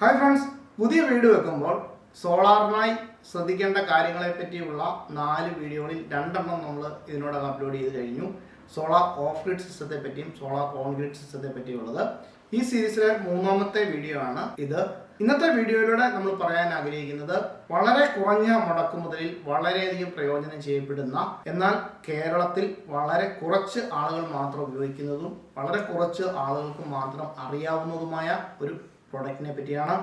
Hi friends പുതിയ video വെക്കുമ്പോൾ സോളാറിനായി ശ്രദ്ധിക്കേണ്ട കാര്യങ്ങളെ പറ്റിയുള്ള നാല് വീഡിയോകളിൽ രണ്ടെണ്ണം നമ്മൾ ഇതിനോടകം അപ്ലോഡ് ചെയ്ത് കഴിഞ്ഞു. സോളാർ ഓഫ് ഗ്രിഡ് സിസ്റ്റത്തെ പറ്റിയും സോളാർ ഓൺ ഗ്രിഡ് സിസ്റ്റത്തെ പറ്റിയുള്ളത് ഈ സീരീസിലെ മൂന്നാമത്തെ വീഡിയോ ആണ് ഇത്. ഇന്നത്തെ വീഡിയോയിലൂടെ നമ്മൾ പറയാൻ ആഗ്രഹിക്കുന്നത് വളരെ കുറഞ്ഞ മുടക്കുമുതലിൽ വളരെയധികം പ്രയോജനം ചെയ്യപ്പെടുന്ന എന്നാൽ കേരളത്തിൽ വളരെ കുറച്ച് ആളുകൾ മാത്രം ഉപയോഗിക്കുന്നതും വളരെ കുറച്ച് ആളുകൾക്ക് മാത്രം അറിയാവുന്നതുമായ ഒരു പ്രൊഡക്റ്റിനെ പറ്റിയാണ്.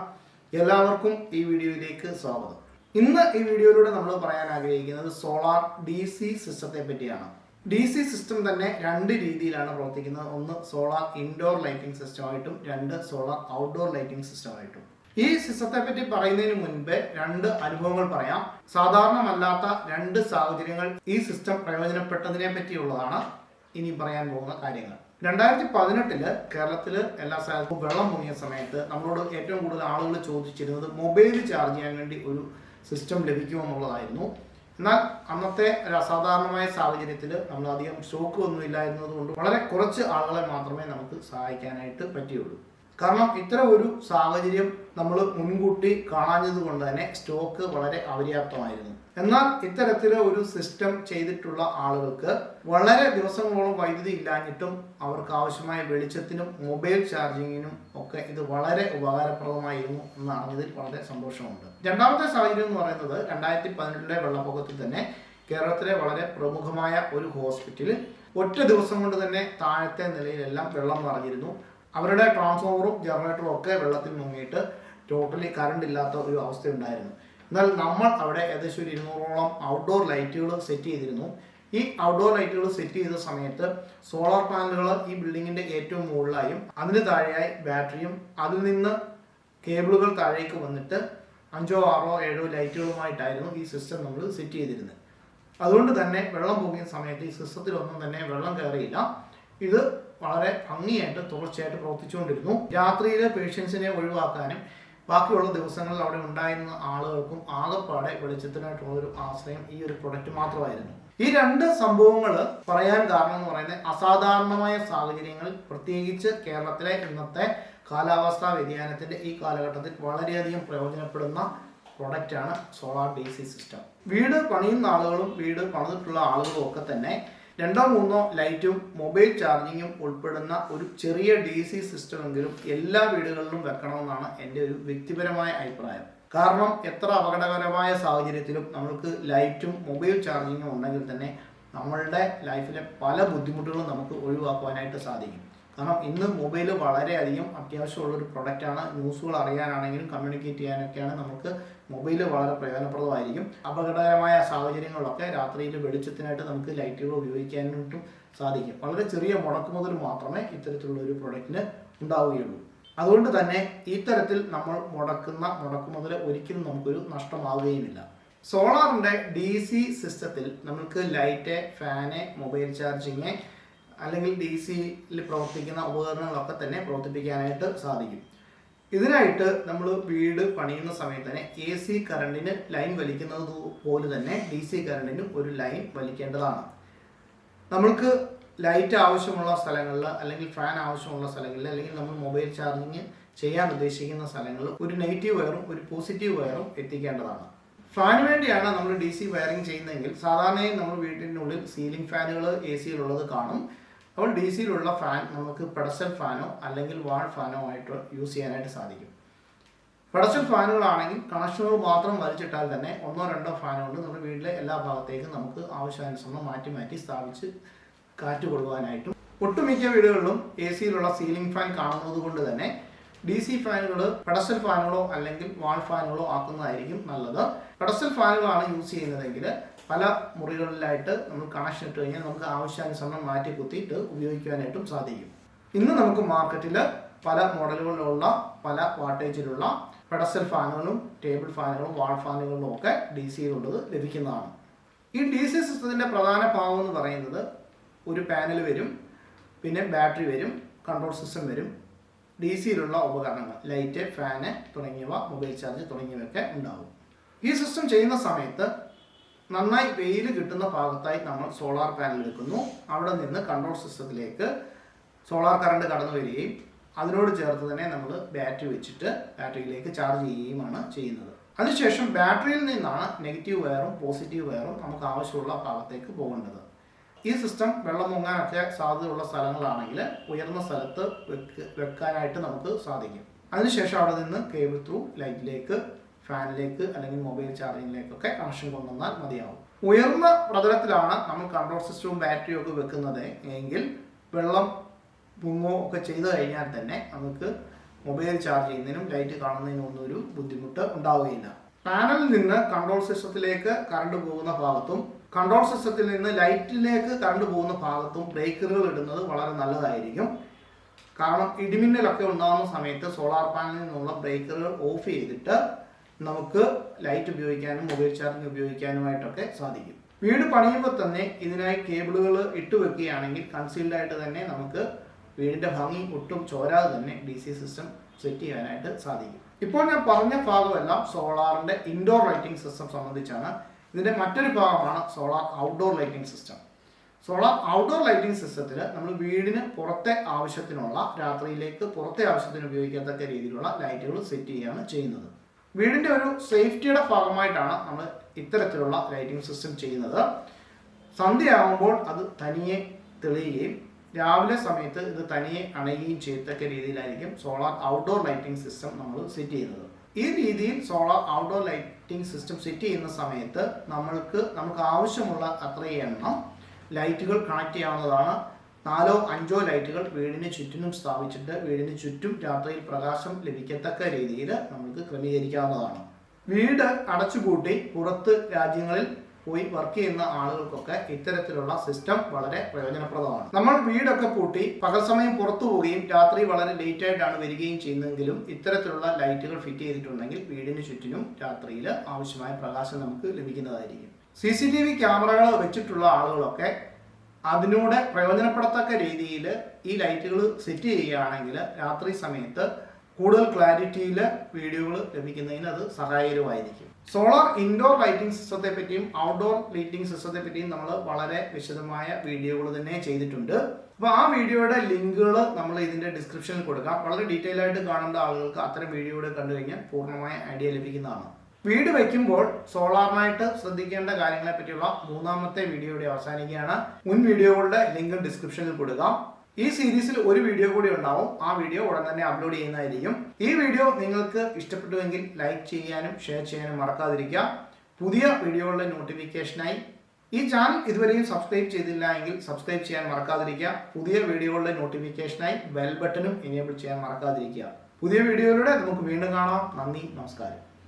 എല്ലാവർക്കും ഈ വീഡിയോയിലേക്ക് സ്വാഗതം. ഇന്ന് ഈ വീഡിയോയിലൂടെ നമ്മൾ പറയാൻ ആഗ്രഹിക്കുന്നത് സോളാർ ഡി സി സിസ്റ്റത്തെ പറ്റിയാണ്. ഡി സി സിസ്റ്റം തന്നെ രണ്ട് രീതിയിലാണ് പ്രവർത്തിക്കുന്നത്. ഒന്ന് സോളാർ ഇൻഡോർ ലൈറ്റിംഗ് സിസ്റ്റമായിട്ടും രണ്ട് സോളാർ ഔട്ട്ഡോർ ലൈറ്റിംഗ് സിസ്റ്റമായിട്ടും ഈ സിസ്റ്റത്തെ പറ്റി പറയുന്നതിന് മുൻപ് രണ്ട് അനുഭവങ്ങൾ പറയാം. സാധാരണമല്ലാത്ത രണ്ട് സാഹചര്യങ്ങൾ ഈ സിസ്റ്റം പ്രയോജനപ്പെട്ടതിനെ പറ്റിയുള്ളതാണ് ഇനി പറയാൻ പോകുന്ന കാര്യങ്ങൾ. രണ്ടായിരത്തി പതിനെട്ടിൽ കേരളത്തിൽ എല്ലാ സ്ഥലത്തും വെള്ളം മുങ്ങിയ സമയത്ത് നമ്മളോട് ഏറ്റവും കൂടുതൽ ആളുകൾ ചോദിച്ചിരുന്നത് മൊബൈൽ ചാർജ് ചെയ്യാൻ വേണ്ടി ഒരു സിസ്റ്റം ലഭിക്കുമോ എന്നുള്ളതായിരുന്നു. എന്നാൽ അന്നത്തെ അസാധാരണമായ സാഹചര്യത്തിൽ നമ്മൾ അധികം സ്റ്റോക്ക് ഒന്നും ഇല്ലായിരുന്നത് കൊണ്ട് വളരെ കുറച്ച് ആളുകളെ മാത്രമേ നമുക്ക് സഹായിക്കാനായിട്ട് പറ്റിയുള്ളൂ. കാരണം ഇത്തരം ഒരു സാഹചര്യം നമ്മൾ മുൻകൂട്ടി കാണാഞ്ഞത് കൊണ്ട് തന്നെ സ്റ്റോക്ക് വളരെ അപര്യാപ്തമായിരുന്നു. എന്നാൽ ഇത്തരത്തിലെ ഒരു സിസ്റ്റം ചെയ്തിട്ടുള്ള ആളുകൾക്ക് വളരെ ദിവസങ്ങളോളം വൈദ്യുതി ഇല്ലാഞ്ഞിട്ടും അവർക്ക് ആവശ്യമായ വെളിച്ചത്തിനും മൊബൈൽ ചാർജിങ്ങിനും ഒക്കെ ഇത് വളരെ ഉപകാരപ്രദമായിരുന്നു എന്നറിഞ്ഞതിൽ വളരെ സന്തോഷമുണ്ട്. രണ്ടാമത്തെ സാഹചര്യം എന്ന് പറയുന്നത് രണ്ടായിരത്തി പതിനെട്ടിലെ വെള്ളപ്പൊക്കത്തിൽ തന്നെ കേരളത്തിലെ വളരെ പ്രമുഖമായ ഒരു ഹോസ്പിറ്റലിൽ ഒറ്റ ദിവസം കൊണ്ട് തന്നെ താഴത്തെ നിലയിലെല്ലാം വെള്ളം നിറഞ്ഞിരുന്നു. അവരുടെ ട്രാൻസ്ഫോമറും ജനറേറ്ററും ഒക്കെ വെള്ളത്തിൽ മുങ്ങിയിട്ട് ടോട്ടലി കറണ്ട് ഇല്ലാത്ത ഒരു അവസ്ഥ ഉണ്ടായിരുന്നു എന്നാൽ നമ്മൾ അവിടെ ഏകദേശം ഒരു ഇരുന്നൂറോളം ഔട്ട്ഡോർ ലൈറ്റുകൾ സെറ്റ് ചെയ്തിരുന്നു. ഈ ഔട്ട്ഡോർ ലൈറ്റുകൾ സെറ്റ് ചെയ്ത സമയത്ത് സോളാർ പാനലുകൾ ഈ ബിൽഡിങ്ങിന്റെ ഏറ്റവും മുകളിലായും അതിന് താഴെയായി ബാറ്ററിയും അതിൽ നിന്ന് കേബിളുകൾ താഴേക്ക് വന്നിട്ട് അഞ്ചോ ആറോ ഏഴോ ലൈറ്റുകളുമായിട്ടായിരുന്നു ഈ സിസ്റ്റം നമ്മൾ സെറ്റ് ചെയ്തിരുന്നത്. അതുകൊണ്ട് തന്നെ വെള്ളം പോകുന്ന സമയത്ത് ഈ സിസ്റ്റത്തിലൊന്നും തന്നെ വെള്ളം കയറിയില്ല. ഇത് വളരെ ഭംഗിയായിട്ട് തുടർച്ചയായിട്ട് പ്രവർത്തിച്ചുകൊണ്ടിരുന്നു. രാത്രിയിലെ പേഷ്യൻസിനെ ഒഴിവാക്കാനും ബാക്കിയുള്ള ദിവസങ്ങളിൽ അവിടെ ഉണ്ടായിരുന്ന ആളുകൾക്കും ആകെപ്പാടെ വെളിച്ചത്തിനായിട്ടുള്ള ഒരു ആശ്രയം ഈ ഒരു പ്രൊഡക്റ്റ് മാത്രമായിരുന്നു. ഈ രണ്ട് സംഭവങ്ങൾ പറയാൻ കാരണം എന്ന് പറയുന്നത് അസാധാരണമായ സാഹചര്യങ്ങളിൽ പ്രത്യേകിച്ച് കേരളത്തിലെ ഇന്നത്തെ കാലാവസ്ഥാ വ്യതിയാനത്തിന്റെ ഈ കാലഘട്ടത്തിൽ വളരെയധികം പ്രയോജനപ്പെടുന്ന പ്രൊഡക്റ്റാണ് സോളാർ ഡി സി സിസ്റ്റം വീട് പണിയുന്ന ആളുകളും വീട് പണിതിട്ടുള്ള ആളുകളും ഒക്കെ തന്നെ രണ്ടോ മൂന്നോ ലൈറ്റും മൊബൈൽ ചാർജിങ്ങും ഉൾപ്പെടുന്ന ഒരു ചെറിയ ഡി സി സിസ്റ്റമെങ്കിലും എല്ലാ വീടുകളിലും വെക്കണമെന്നാണ് എന്റെ ഒരു വ്യക്തിപരമായ അഭിപ്രായം. കാരണം എത്ര അപകടകരമായ സാഹചര്യത്തിലും നമ്മൾക്ക് ലൈറ്റും മൊബൈൽ ചാർജിങ്ങും ഉണ്ടെങ്കിൽ തന്നെ നമ്മളുടെ ലൈഫിലെ പല ബുദ്ധിമുട്ടുകളും നമുക്ക് ഒഴിവാക്കുവാനായിട്ട് സാധിക്കും. കാരണം ഇന്ന് മൊബൈൽ വളരെയധികം അത്യാവശ്യമുള്ള ഒരു പ്രൊഡക്റ്റാണ് ന്യൂസുകൾ അറിയാനാണെങ്കിലും കമ്മ്യൂണിക്കേറ്റ് ചെയ്യാനൊക്കെയാണ് നമുക്ക് മൊബൈൽ വളരെ പ്രയോജനപ്രദമായിരിക്കും. അപകടകരമായ സാഹചര്യങ്ങളിലൊക്കെ രാത്രിയിൽ വെളിച്ചത്തിനായിട്ട് നമുക്ക് ലൈറ്റുകൾ ഉപയോഗിക്കാനായിട്ടും സാധിക്കും. വളരെ ചെറിയ മുടക്കുമുതൽ മാത്രമേ ഇത്തരത്തിലുള്ള ഒരു പ്രൊഡക്റ്റിന് ഉണ്ടാവുകയുള്ളൂ. അതുകൊണ്ട് തന്നെ ഇത്തരത്തിൽ നമ്മൾ മുടക്കുന്ന മുടക്കുമുതൽ ഒരിക്കലും നമുക്കൊരു നഷ്ടമാവുകയുമില്ല. സോളാറിന്റെ ഡി സി സിസ്റ്റത്തിൽ നമുക്ക് ലൈറ്റ് ഫാന് മൊബൈൽ ചാർജിങ് അല്ലെങ്കിൽ ഡി സിയിൽ പ്രവർത്തിക്കുന്ന ഉപകരണങ്ങളൊക്കെ തന്നെ പ്രവർത്തിപ്പിക്കാനായിട്ട് സാധിക്കും. ഇതിനായിട്ട് നമ്മൾ വീട് പണിയുന്ന സമയത്ത് തന്നെ എ സി കറണ്ടിന് ലൈൻ വലിക്കുന്നത് പോലെ തന്നെ ഡി സി കറണ്ടിനും ഒരു ലൈൻ വലിക്കേണ്ടതാണ്. നമ്മൾക്ക് ലൈറ്റ് ആവശ്യമുള്ള സ്ഥലങ്ങളിൽ അല്ലെങ്കിൽ ഫാൻ ആവശ്യമുള്ള സ്ഥലങ്ങളിൽ അല്ലെങ്കിൽ നമ്മൾ മൊബൈൽ ചാർജിങ് ചെയ്യാൻ ഉദ്ദേശിക്കുന്ന സ്ഥലങ്ങളിൽ ഒരു നെഗറ്റീവ് വയറും ഒരു പോസിറ്റീവ് വയറും എത്തിക്കേണ്ടതാണ്. ഫാന് വേണ്ടിയാണ് നമ്മൾ ഡി സി വയറിംഗ് ചെയ്യുന്നതെങ്കിൽ സാധാരണയായി നമ്മൾ വീട്ടിനുള്ളിൽ സീലിംഗ് ഫാനുകൾ എ സിയിലുള്ളത് കാണും. അപ്പോൾ ഡി സിയിലുള്ള ഫാൻ നമുക്ക് പെഡസൽ ഫാനോ അല്ലെങ്കിൽ വാൾ ഫാനോ ആയിട്ട് യൂസ് ചെയ്യാനായിട്ട് സാധിക്കും. പെഡസൽ ഫാനുകളാണെങ്കിൽ കണക്ഷനുകൾ മാത്രം വലിച്ചിട്ടാൽ തന്നെ ഒന്നോ രണ്ടോ ഫാൻ കൊണ്ട് നമ്മുടെ വീട്ടിലെ എല്ലാ ഭാഗത്തേക്കും നമുക്ക് ആവശ്യാനുസരണം മാറ്റി മാറ്റി സ്ഥാപിച്ച് കാറ്റ് കൊടുക്കുവാനായിട്ടും ഒട്ടുമിക്ക വീടുകളിലും എ സിയിലുള്ള സീലിംഗ് ഫാൻ കാണുന്നത് കൊണ്ട് തന്നെ ഡി സി ഫാനുകൾ പെഡസൽ ഫാനുകളോ അല്ലെങ്കിൽ വാൾ ഫാനുകളോ ആക്കുന്നതായിരിക്കും നല്ലത്. പെഡസൽ ഫാനുകളാണ് യൂസ് ചെയ്യുന്നതെങ്കിൽ പല മുറികളിലായിട്ട് നമ്മൾ കണക്ഷൻ ഇട്ട് കഴിഞ്ഞാൽ നമുക്ക് ആവശ്യാനുസരണം മാറ്റി കുത്തിയിട്ട് ഉപയോഗിക്കുവാനായിട്ടും സാധിക്കും. ഇന്ന് നമുക്ക് മാർക്കറ്റിൽ പല മോഡലുകളിലുള്ള പല വാട്ടേജിലുള്ള പെഡസൽ ഫാനുകളും ടേബിൾ ഫാനുകളും വാൾ ഫാനുകളും ഒക്കെ ഡി സിയിലുള്ളത് ലഭിക്കുന്നതാണ്. ഈ ഡി സി സിസ്റ്റത്തിന്റെ പ്രധാന ഭാഗം എന്ന് പറയുന്നത് ഒരു പാനൽ വരും പിന്നെ ബാറ്ററി വരും കൺട്രോൾ സിസ്റ്റം വരും ഡി സിയിലുള്ള ഉപകരണങ്ങൾ ലൈറ്റ് ഫാന് തുടങ്ങിയവ മൊബൈൽ ചാർജ് തുടങ്ങിയവയൊക്കെ ഉണ്ടാവും. ഈ സിസ്റ്റം ചെയ്യുന്ന സമയത്ത് നന്നായി വെയിൽ കിട്ടുന്ന ഭാഗത്തായി നമ്മൾ സോളാർ പാനൽ എടുക്കുന്നു. അവിടെ നിന്ന് കൺട്രോൾ സിസ്റ്റത്തിലേക്ക് സോളാർ കറണ്ട് കടന്നു വരികയും അതിനോട് ചേർത്ത് തന്നെ നമ്മൾ ബാറ്ററി വെച്ചിട്ട് ബാറ്ററിയിലേക്ക് ചാർജ് ചെയ്യുകയുമാണ് ചെയ്യുന്നത്. അതിനുശേഷം ബാറ്ററിയിൽ നിന്നാണ് നെഗറ്റീവ് വയറും പോസിറ്റീവ് വയറും നമുക്ക് ആവശ്യമുള്ള ഭാഗത്തേക്ക് പോകേണ്ടത്. ഈ സിസ്റ്റം വെള്ളം മുങ്ങാനൊക്കെ സാധ്യതയുള്ള സ്ഥലങ്ങളാണെങ്കിൽ ഉയർന്ന സ്ഥലത്ത് വെക്ക് വെക്കാനായിട്ട് നമുക്ക് സാധിക്കും. അതിനുശേഷം അവിടെ നിന്ന് കേബിൾ ത്രൂ ലൈറ്റിലേക്ക് ഫാനിലേക്ക് അല്ലെങ്കിൽ മൊബൈൽ ചാർജിങ്ങിലേക്കൊക്കെ കണക്ഷൻ കൊണ്ടുവന്നാൽ മതിയാവും. ഉയർന്ന പ്രതലത്തിലാണ് നമ്മൾ കൺട്രോൾ സിസ്റ്റവും ബാറ്ററിയും ഒക്കെ വെക്കുന്നത് എങ്കിൽ വെള്ളം പൊങ്ങോ ഒക്കെ ചെയ്തു കഴിഞ്ഞാൽ തന്നെ നമുക്ക് മൊബൈൽ ചാർജ് ചെയ്യുന്നതിനും ലൈറ്റ് കാണുന്നതിനും ഒന്നും ഒരു ബുദ്ധിമുട്ട് ഉണ്ടാവുകയില്ല. പാനലിൽ നിന്ന് കൺട്രോൾ സിസ്റ്റത്തിലേക്ക് കറണ്ട് പോകുന്ന ഭാഗത്തും കൺട്രോൾ സിസ്റ്റത്തിൽ നിന്ന് ലൈറ്റിലേക്ക് കറണ്ട് പോകുന്ന ഭാഗത്തും ബ്രേക്കറുകൾ ഇടുന്നത് വളരെ നല്ലതായിരിക്കും. കാരണം ഇടിമിന്നലൊക്കെ ഉണ്ടാകുന്ന സമയത്ത് സോളാർ പാനലിൽ നിന്നുള്ള ബ്രേക്കറുകൾ ഓഫ് ചെയ്തിട്ട് നമുക്ക് ലൈറ്റ് ഉപയോഗിക്കാനും മൊബൈൽ ചാർജിങ് ഉപയോഗിക്കാനുമായിട്ടൊക്കെ സാധിക്കും. വീട് പണിയുമ്പോൾ തന്നെ ഇതിനായി കേബിളുകൾ ഇട്ട് വെക്കുകയാണെങ്കിൽ കൺസീൽഡ് ആയിട്ട് തന്നെ നമുക്ക് വീടിന്റെ ഭംഗി ഒട്ടും ചോരാതെ തന്നെ ഡി സി സിസ്റ്റം സെറ്റ് ചെയ്യാനായിട്ട് സാധിക്കും. ഇപ്പോൾ ഞാൻ പറഞ്ഞ ഭാഗമെല്ലാം സോളാറിന്റെ ഇൻഡോർ ലൈറ്റിംഗ് സിസ്റ്റം സംബന്ധിച്ചാണ്. ഇതിന്റെ മറ്റൊരു ഭാഗമാണ് solar outdoor lighting system solar outdoor lighting സിസ്റ്റത്തിൽ നമ്മൾ വീടിന് പുറത്തെ ആവശ്യത്തിനുള്ള രാത്രിയിലേക്ക് പുറത്തെ ആവശ്യത്തിന് ഉപയോഗിക്കത്തക്ക രീതിയിലുള്ള ലൈറ്റുകൾ സെറ്റ് ചെയ്യുകയാണ് ചെയ്യുന്നത്. വീടിന്റെ ഒരു സേഫ്റ്റിയുടെ ഭാഗമായിട്ടാണ് നമ്മൾ ഇത്തരത്തിലുള്ള ലൈറ്റിംഗ് സിസ്റ്റം ചെയ്യുന്നത്. സന്ധ്യയാകുമ്പോൾ അത് തനിയെ തെളിയുകയും രാവിലെ സമയത്ത് ഇത് തനിയെ അണയുകയും ചെയ്യത്തക്ക രീതിയിലായിരിക്കും സോളാർ ഔട്ട്ഡോർ ലൈറ്റിംഗ് സിസ്റ്റം നമ്മൾ സെറ്റ് ചെയ്യുന്നത്. ഈ രീതിയിൽ solar outdoor lighting system set ചെയ്യുന്ന സമയത്ത് നമ്മൾക്ക് നമുക്ക് ആവശ്യമുള്ള അത്ര എണ്ണം ലൈറ്റുകൾ കണക്ട് ചെയ്യാവുന്നതാണ്. നാലോ അഞ്ചോ ലൈറ്റുകൾ വീടിന് ചുറ്റിനും സ്ഥാപിച്ചിട്ട് വീടിന് ചുറ്റും രാത്രിയിൽ പ്രകാശം ലഭിക്കത്തക്ക രീതിയിൽ നമുക്ക് ക്രമീകരിക്കാവുന്നതാണ്. വീട് അടച്ചുപൂട്ടി പുറത്ത് രാജ്യങ്ങളിൽ പോയി വർക്ക് ചെയ്യുന്ന ആളുകൾക്കൊക്കെ ഇത്തരത്തിലുള്ള സിസ്റ്റം വളരെ പ്രയോജനപ്രദമാണ്. നമ്മൾ വീടൊക്കെ പൂട്ടി പകൽ സമയം പുറത്തു പോവുകയും രാത്രി വളരെ ലേറ്റ് ആയിട്ടാണ് വരികയും ചെയ്യുന്നതെങ്കിലും ഇത്തരത്തിലുള്ള ലൈറ്റുകൾ ഫിറ്റ് ചെയ്തിട്ടുണ്ടെങ്കിൽ വീടിന് ചുറ്റിനും രാത്രിയിൽ ആവശ്യമായ പ്രകാശം നമുക്ക് ലഭിക്കുന്നതായിരിക്കും. സി സി ടി വി ക്യാമറകൾ വെച്ചിട്ടുള്ള ആളുകളൊക്കെ അതിനൂടെ പ്രയോജനപ്പെടത്തക്ക രീതിയിൽ ഈ ലൈറ്റുകൾ സെറ്റ് ചെയ്യുകയാണെങ്കിൽ രാത്രി സമയത്ത് കൂടുതൽ ക്ലാരിറ്റിയിൽ വീഡിയോകൾ ലഭിക്കുന്നതിന് അത് സഹായകരമായിരിക്കും. സോളാർ ഇൻഡോർ ലൈറ്റിംഗ് സിസ്റ്റത്തെ പറ്റിയും ഔട്ട്ഡോർ ലൈറ്റിംഗ് സിസ്റ്റത്തെ പറ്റിയും നമ്മൾ വളരെ വിശദമായ വീഡിയോകൾ തന്നെ ചെയ്തിട്ടുണ്ട്. അപ്പോൾ ആ വീഡിയോയുടെ ലിങ്കുകൾ നമ്മൾ ഇതിന്റെ ഡിസ്ക്രിപ്ഷനിൽ കൊടുക്കാം. വളരെ ഡീറ്റെയിൽ ആയിട്ട് കാണേണ്ട ആളുകൾക്ക് അത്തരം വീഡിയോയുടെ കണ്ടു കഴിഞ്ഞാൽ പൂർണമായ ഐഡിയ ലഭിക്കുന്നതാണ്. വീട് വയ്ക്കുമ്പോൾ സോളാറിനായിട്ട് ശ്രദ്ധിക്കേണ്ട കാര്യങ്ങളെ പറ്റിയുള്ള മൂന്നാമത്തെ വീഡിയോയുടെ അവസാനിക്കുകയാണ്. മുൻ വീഡിയോകളുടെ ലിങ്ക് ഡിസ്ക്രിപ്ഷനിൽ കൊടുക്കാം. ഈ സീരീസിൽ ഒരു വീഡിയോ കൂടി ഉണ്ടാവും. ആ വീഡിയോ ഉടൻ തന്നെ അപ്ലോഡ് ചെയ്യുന്നതായിരിക്കും. ഈ വീഡിയോ നിങ്ങൾക്ക് ഇഷ്ടപ്പെട്ടുവെങ്കിൽ ലൈക്ക് ചെയ്യാനും ഷെയർ ചെയ്യാനും മറക്കാതിരിക്കുക. പുതിയ വീഡിയോകളുടെ നോട്ടിഫിക്കേഷനായി ഈ ചാനൽ ഇതുവരെയും സബ്സ്ക്രൈബ് ചെയ്തില്ല എങ്കിൽ സബ്സ്ക്രൈബ് ചെയ്യാൻ മറക്കാതിരിക്കുക. പുതിയ വീഡിയോകളുടെ നോട്ടിഫിക്കേഷനായി ബെൽ ബട്ടണും എനേബിൾ ചെയ്യാൻ മറക്കാതിരിക്കുക. പുതിയ വീഡിയോയിലൂടെ നമുക്ക് വീണ്ടും കാണാം. നന്ദി നമസ്കാരം.